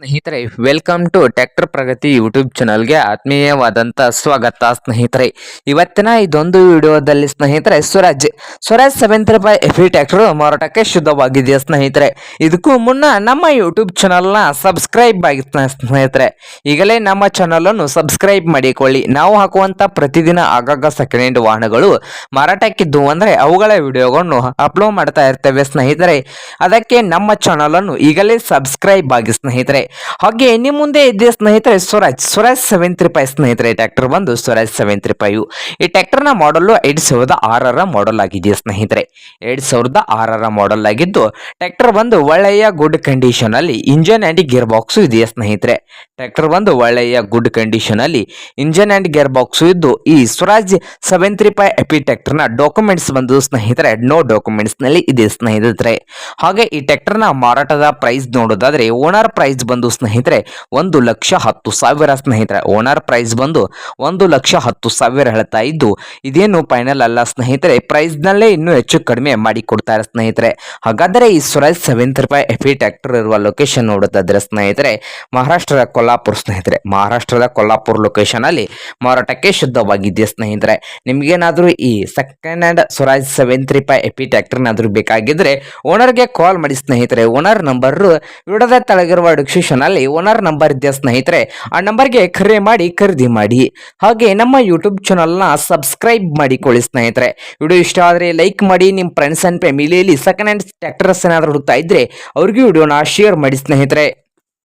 ಸ್ನೇಹಿತರೆ welcome to tractor Pragati YouTube ಚಾನಲ್ಗೆ ಆತ್ಮೀಯವಾದಂಥ ಸ್ವಾಗತ ಸ್ನೇಹಿತರೆ. ಇವತ್ತಿನ ಇದೊಂದು ವಿಡಿಯೋದಲ್ಲಿ ಸ್ನೇಹಿತರೆ, Swaraj Swaraj seventh F E tractor ಮಾರಾಟಕ್ಕೆ ಶುದ್ಧವಾಗಿದೆ ಸ್ನೇಹಿತರೆ? ಇದಕ್ಕೂ ಮುನ್ನ ನಮ್ಮ ಯೂಟ್ಯೂಬ್ ಚಾನಲ್ನ ಸಬ್ಸ್ಕ್ರೈಬ್ ಆಗಿ ಸ್ನೇಹಿತರೆ. ಈಗಲೇ ನಮ್ಮ ಚಾನಲನ್ನು ಸಬ್ಸ್ಕ್ರೈಬ್ ಮಾಡಿಕೊಳ್ಳಿ. ನಾವು ಹಾಕುವಂಥ ಪ್ರತಿದಿನ ಆಗಾಗ ಸೆಕೆಂಡ್ ಹ್ಯಾಂಡ್ ವಾಹನಗಳು ಮಾರಾಟಕ್ಕಿದ್ದು ಅಂದರೆ ಅವುಗಳ ವಿಡಿಯೋಗಳನ್ನು ಅಪ್ಲೋಡ್ ಮಾಡ್ತಾ ಇರ್ತೇವೆ ಸ್ನೇಹಿತರೆ. ಅದಕ್ಕೆ ನಮ್ಮ ಚಾನಲನ್ನು ಈಗಲೇ ಸಬ್ಸ್ಕ್ರೈಬ್ ಆಗಿ ಸ್ನೇಹಿತರೆ. ಹಾಗೆ ನಿಮ್ಮ ಮುಂದೆ ಇದೆ ಸ್ನೇಹಿತರೆ ಸ್ವರಾಜ್. ಸ್ವರಾಜ್ ಸೆವೆನ್ ರೂಪಾಯಿ ಸ್ನೇಹಿತರೆ ಟ್ಯಾಕ್ಟರ್ ಬಂದು ಸ್ವರಾಜ್ ಸೆವೆನ್ ಫೈವ್ ಈ ಟ್ರ್ಯಾಕ್ಟರ್ನ ಮಾಡಲು ಎರಡು ಸಾವಿರದ ಆರರ ಮಾಡಲ್ ಆಗಿದೆ ಸ್ನೇಹಿತರೆ? ಎರಡ್ ಸಾವಿರದ ಆರರ ಮಾಡಲ್ ಆಗಿದ್ದು ಟ್ಯಾಕ್ಟರ್ ಬಂದು ಒಳ್ಳೆಯ ಗುಡ್ ಕಂಡೀಷನ್ ಅಲ್ಲಿ ಇಂಜನ್ ಆ್ಯಂಡ್ ಗೇರ್ ಬಾಕ್ಸ್ ಇದೆ ಸ್ನೇಹಿತರೆ? ಟ್ರ್ಯಾಕ್ಟರ್ ಬಂದು ಒಳ್ಳೆಯ ಗುಡ್ ಕಂಡೀಷನಲ್ಲಿ ಇಂಜನ್ ಆ್ಯಂಡ್ ಗೇರ್ ಬಾಕ್ಸ್ ಇದ್ದು, ಈ Swaraj seven three five F E ಟ್ಯಾಕ್ಟರ್ನ documents ಬಂದು ಸ್ನೇಹಿತರೆ ನೋ ಡಾಕ್ಯುಮೆಂಟ್ಸ್ನಲ್ಲಿ ಇದೆ ಸ್ನೇಹಿತರೆ. ಹಾಗೆ ಈ ಟ್ಯಾಕ್ಟರ್ನ ಮಾರಾಟದ ಪ್ರೈಸ್ ನೋಡೋದಾದರೆ ಓನರ್ ಪ್ರೈಸ್ ಬಂದು ಸ್ನೇಹಿತರೆ, ಒಂದು ಲಕ್ಷ ಹತ್ತು ಸಾವಿರ ಸ್ನೇಹಿತರೆ. ಓನರ್ ಪ್ರೈಸ್ ಬಂದು ಒಂದು ಲಕ್ಷ ಹತ್ತು ಸಾವಿರ ಹೇಳ್ತಾ ಇದ್ದು, ಇದೇನು ಫೈನಲ್ ಅಲ್ಲ ಸ್ನೇಹಿತರೆ ಪ್ರೈಸ್ ನಲ್ಲೇ ಇನ್ನೂ ಹೆಚ್ಚು ಕಡಿಮೆ ಮಾಡಿ ಕೊಡ್ತಾರೆ ಸ್ನೇಹಿತರೆ. ಹಾಗಾದರೆ ಈ Swaraj seven three five F E tractor ಇರುವ ಲೊಕೇಶನ್ ನೋಡೋದಾದ್ರೆ ಸ್ನೇಹಿತರೆ, ಮಹಾರಾಷ್ಟ್ರದ ಕೊಲ್ಲಾಪುರ ಸ್ನೇಹಿತರೆ, ಮಹಾರಾಷ್ಟ್ರದ ಕೊಲ್ಲಾಪುರ ಲೊಕೇಶನ್ ಅಲ್ಲಿ ಮಾರಾಟಕ್ಕೆ ಶುದ್ಧವಾಗಿದೆ ಸ್ನೇಹಿತರೆ? ನಿಮ್ಗೇನಾದ್ರೂ ಈ second hand Swaraj seven three five F E ಟ್ಯಾಕ್ಟರ್ನಾದರೂ ಬೇಕಾಗಿದ್ರೆ ಓನರ್ಗೆ ಕಾಲ್ ಮಾಡಿ ಸ್ನೇಹಿತರೆ. ಓನರ್ ನಂಬರ್ ವಿಡದ ತಳಗಿರುವ ಡಿಸ್ಕ್ರಿಪ್ಷನ್ ಅಲ್ಲಿ ಓನರ್ ನಂಬರ್ ಇದೆ ಸ್ನೇಹಿತರೆ? ಆ ನಂಬರ್ಗೆ ಕರೆ ಮಾಡಿ ಖರೀದಿ ಮಾಡಿ. ಹಾಗೆ ನಮ್ಮ ಯೂಟ್ಯೂಬ್ ಚಾನಲ್ನ ಸಬ್ಸ್ಕ್ರೈಬ್ ಮಾಡಿಕೊಳ್ಳಿ ಸ್ನೇಹಿತರೆ. ವಿಡಿಯೋ ಇಷ್ಟ ಆದರೆ ಲೈಕ್ ಮಾಡಿ ನಿಮ್ಮ ಫ್ರೆಂಡ್ಸ್ ಅಂಡ್ ಫ್ಯಾಮಿಲಿಯಲ್ಲಿ ಸೆಕೆಂಡ್ ಹ್ಯಾಂಡ್ ಟ್ಯಾಕ್ಟರ್ಸ್ ಏನಾದರೂ ಹುಡುಕ್ತಾ ಇದ್ರೆ ಅವ್ರಿಗೂ ವಿಡಿಯೋನ ಶೇರ್ ಮಾಡಿ ಸ್ನೇಹಿತರೆ.